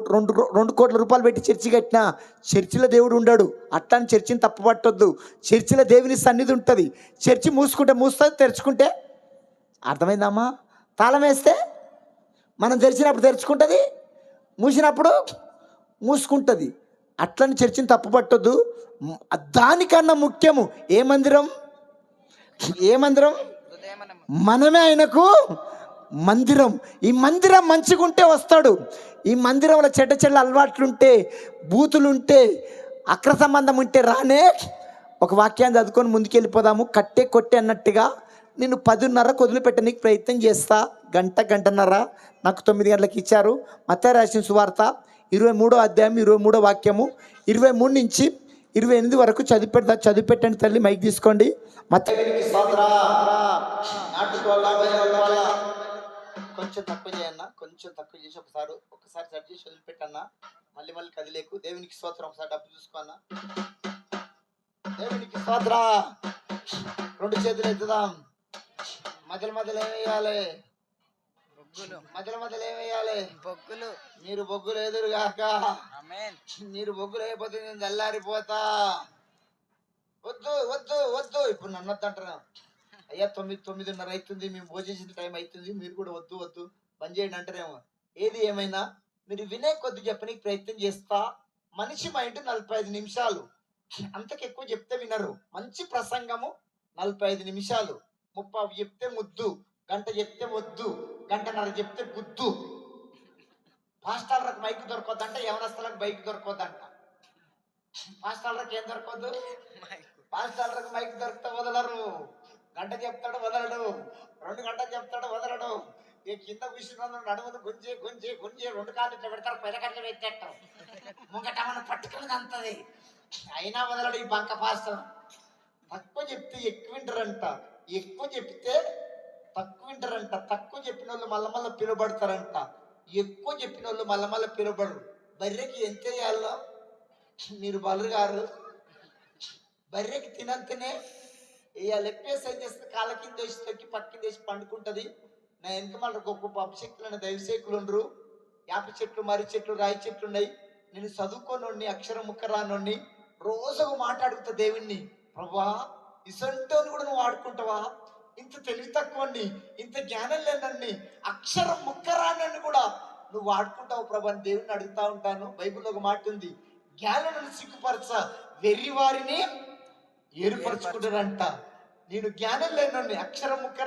Coat రెండు రెండు కోట్ల రూపాయలు పెట్టి చర్చి కట్టినా చర్చిలో దేవుడు ఉండడు. అట్లాని చర్చిని తప్పుపట్టొద్దు. చర్చిలో దేవుని సన్నిధి ఉంటుంది. చర్చి మూసుకుంటే మూస్తుంది తెరుచుకుంటే అర్థమైందమ్మా? తాళం వేస్తే మనం తెరిచినప్పుడు తెరుచుకుంటుంది మూసినప్పుడు మూసుకుంటుంది. అట్లని చర్చిని తప్పుపట్టొద్దు. దానికన్నా ముఖ్యము ఏ మందిరం? ఏ మందిరం? మనమే ఆయనకు మందిరం. ఈ మందిరం మంచిగుంటే వస్తాడు. ఈ మందిరంలో చెడ్డ చెడ్డ అలవాట్లుంటే బూతులుంటే అక్ర సంబంధం ఉంటే రానే ఒక వాక్యాన్ని చదువుకొని ముందుకెళ్ళిపోదాము. కట్టే కొట్టే అన్నట్టుగా నేను పదిన్నరకు వదిలిపెట్టడానికి ప్రయత్నం చేస్తా. గంట గంటన్నర నాకు తొమ్మిది గంటలకు ఇచ్చారు. మత్త రాసిన సువార్త ఇరవై మూడో అధ్యాయం ఇరవై మూడో వాక్యము ఇరవై మూడు నుంచి ఇరవై ఎనిమిది వరకు చదివి పెడతా చదివి పెట్టండి తల్లి మైక్ తీసుకోండి. మత్త కొంచెం తక్కువ చేయన్న కొంచెం తక్కువ చేసి ఒకసారి ఒకసారి సెట్ చేసి వదిలిపెట్టన్నా మళ్ళీ మళ్ళీ కదిలేకు. దేవునికి స్తోత్రం ఒకసారి డబ్బు చూసుకోన్నా దేవునికి స్తోత్ర. రెండు చేతులు ఎత్తుదాం. మధ్యలో మధ్యలో ఏం వేయాలి? బొగ్గులు. మధ్యలో మధ్యలో ఏం వేయాలి? బొగ్గులు. మీరు బొగ్గులు ఎదురుగాక. మీరు బొగ్గులు అయిపోతే నేను చల్లారిపోతా వద్దు వద్దు వద్దు. ఇప్పుడు నన్ను వద్దంటారా అయ్యా తొమ్మిది తొమ్మిదిన్నర అవుతుంది మేము భోజేసిన టైం అవుతుంది మీరు కూడా వద్దు వద్దు బంద్ చేయండి అంటారేమో. ఏది ఏమైనా మీరు వినే కొద్ది చెప్పనికి ప్రయత్నం చేస్తా. మనిషి మైండ్ నలభై ఐదు నిమిషాలు. అంతకు ఎక్కువ చెప్తే వినరు. మంచి ప్రసంగము నలభై ఐదు నిమిషాలు. ముప్పై చెప్తే ముద్దు గంట చెప్తే వద్దు గంటన్నర చెప్తే గుద్దు. పాస్టాలకు మైక్ దొరకొద్దంట యవనస్తులకు బైక్ దొరకొద్దంట. పాస్టాలకు ఏం దొరకొద్దు? పాస్టాలకు మైక్ దొరికితే వదలరు. గంట చెప్తాడు వదలడు. రెండు గంటలు చెప్తాడు వదలడు. ఈ కింద కూర్చున్న నడుమును గుంజి గుంజి గుంజి రెండు కాళ్ళు ఇట్లా పెడతారు పెదకట్లు కట్లు పెట్టేస్తాం ముంగటమని పట్టుకుని అంతది అయినా వదలడు ఈ బంక పాస్తం. తక్కువ చెప్తే ఎక్కువ వింటారంట. ఎక్కువ చెప్తే తక్కువ వింటారంట. తక్కువ చెప్పిన వాళ్ళు మళ్ళా మళ్ళీ పిలువబడతారంట. ఎక్కువ చెప్పిన వాళ్ళు మళ్ళా మళ్ళీ పిలువబడరు. బర్రెకి ఎంత వేయాలో మీరు బలరు గారు. బర్రెకి తినంతనే ఇక లెప్పేసి ఏం చేస్తుంది కాళ్ళ కింద వేసి తొక్కి పక్కింద వేసి పండుకుంటది. నా వెనక మళ్ళీ గొప్ప పప్పు దైవశేకులు ఉండరు. యాప చెట్లు మర్రి చెట్లు రాయి చెట్లు ఉన్నాయి. నేను చదువుకోనోడిని అక్షరం ముక్క రానోడిని రోజు ఒక దేవుణ్ణి. ప్రభా ఇసంటోని కూడా నువ్వు ఆడుకుంటావా? ఇంత తెలివి తక్కువని ఇంత జ్ఞానం లేనండి అక్షరం ముక్క రానండి కూడా నువ్వు వాడుకుంటావు ప్రభా అని దేవుణ్ణి అడుగుతా ఉంటాను. బైబిల్లో ఒక మాట ఉంది. జ్ఞానం సిగ్గుపరచ వెర్రి వారిని ఏర్పరచుకుంటారంట నేను జ్ఞానం లేనుని అక్షర ముక్క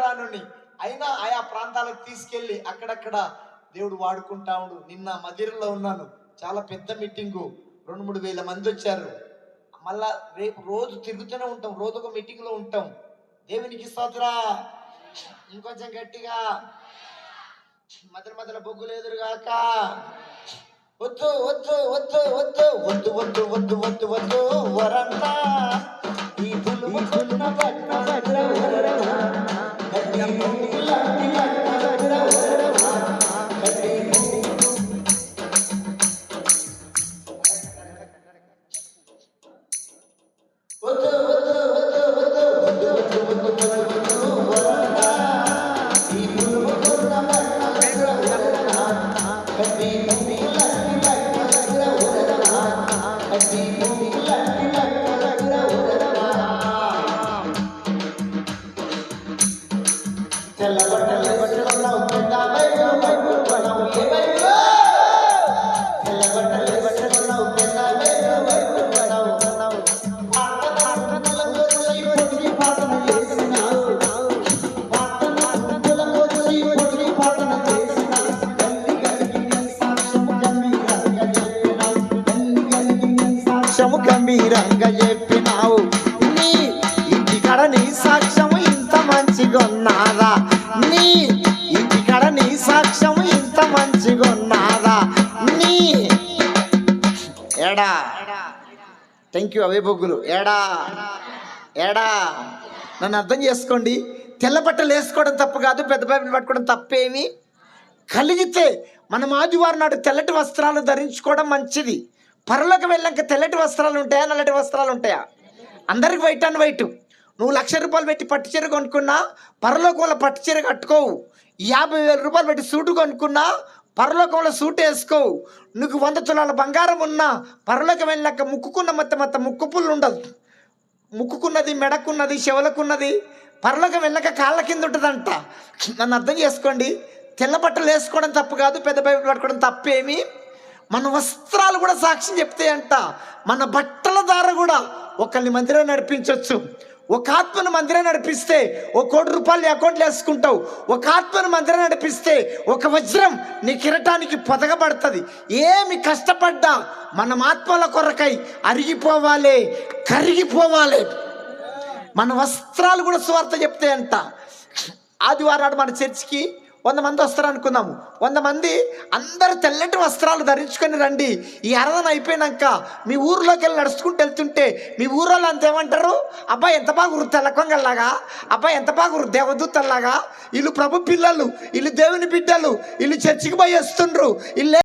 అయినా ఆయా ప్రాంతాలకు తీసుకెళ్ళి అక్కడక్కడ దేవుడు వాడుకుంటా ఉండు నిన్న మదిరలో ఉన్నాను చాలా పెద్ద మీటింగు రెండు మూడు వేల మంది వచ్చారు మళ్ళా రేపు రోజు తిరుగుతూనే ఉంటాం రోజు ఒక మీటింగ్లో ఉంటాం దేవునికి స్తోత్రా ఇంకొంచెం గట్టిగా మధ్య మధ్యలో బొగ్గులు ఎదురుగాక వద్దు వద్దు వద్దు వద్దు వద్దు వద్దు వద్దు వద్దు వద్దు వరంతా Vou vai, vou vai. గంభీరంగా చెప్పినావు. నీ ఇంటికాడ నీ సాక్ష్యము ఇంత మంచిగా ఉన్నారా నీ ఇంటికాడ నీ సాక్ష్యం ఇంత మంచిగొన్నారా? నీ ఎడా థ్యాంక్ యూ అవే బొగ్గులు. ఎడా ఎడా నన్ను అర్థం చేసుకోండి. తెల్ల బట్టలు వేసుకోవడం తప్పు కాదు పెద్ద బైబిల్ పట్టుకోవడం తప్పేమి కలిగితే మనం ఆదివారం నాడు తెల్లటి వస్త్రాలు ధరించుకోవడం మంచిది. పరలోకి వెళ్ళాక తెల్లటి వస్త్రాలు ఉంటాయా నల్లటి వస్త్రాలు ఉంటాయా? అందరికి వైట్ అండ్ వైట్. నువ్వు లక్ష రూపాయలు పెట్టి పట్టు చీర కొనుక్కున్నా పరలోకంలో వాళ్ళ పట్టు చీర కట్టుకోవు. యాభై వేల రూపాయలు పెట్టి సూటు కొనుక్కున్నా పరలోకంలో సూట్ వేసుకోవు. నీకు వంద తులాల బంగారం ఉన్నా పరలోకం వెళ్ళాక ముక్కుకున్న మొత్తం మొత్తం ముక్కు పుల్లు ఉండదు. ముక్కుకున్నది మెడకున్నది చెవులకున్నది పరలోకం వెళ్ళక కాళ్ళ కింద ఉంటుందంట. నన్ను అర్థం చేసుకోండి. తెల్ల బట్టలు వేసుకోవడం తప్పు కాదు పెద్ద బైబిల్ పట్టుకోవడం తప్పేమి? మన వస్త్రాలు కూడా సాక్ష్యం చెప్తాయంట మన బట్టల ద్వారా కూడా ఒకరిని మందిరం నడిపించవచ్చు ఒక ఆత్మను మందిరం నడిపిస్తే ఒక కోటి రూపాయలు అకౌంట్లు వేసుకుంటావు. ఒక ఆత్మను మందిరం నడిపిస్తే ఒక వజ్రం నీ కిరటానికి పొదగబడుతుంది. ఏమి కష్టపడ్డా మనం ఆత్మల కొరకై అరిగిపోవాలి కరిగిపోవాలి. మన వస్త్రాలు కూడా స్వార్థ చెప్తాయంట ఆదివారం మన చర్చికి వంద మంది వస్తారు అనుకుందాము వంద మంది అందరు తెల్లటి వస్త్రాలు ధరించుకొని రండి. ఈ ఆరాధన అయిపోయినాక మీ ఊర్లోకి వెళ్ళి నడుచుకుంటూ వెళ్తుంటే మీ ఊరోళ్ళు అంత ఏమంటారు? అబ్బాయి ఎంత బాగురు తెల్లకొంగల్లాగా? అబ్బాయి ఎంత బాగురు దేవదూతల్లాగా? వీళ్ళు ప్రభు పిల్లలు వీళ్ళు దేవుని బిడ్డలు వీళ్ళు చర్చికి పోయి వస్తుండ్రు. వీళ్ళు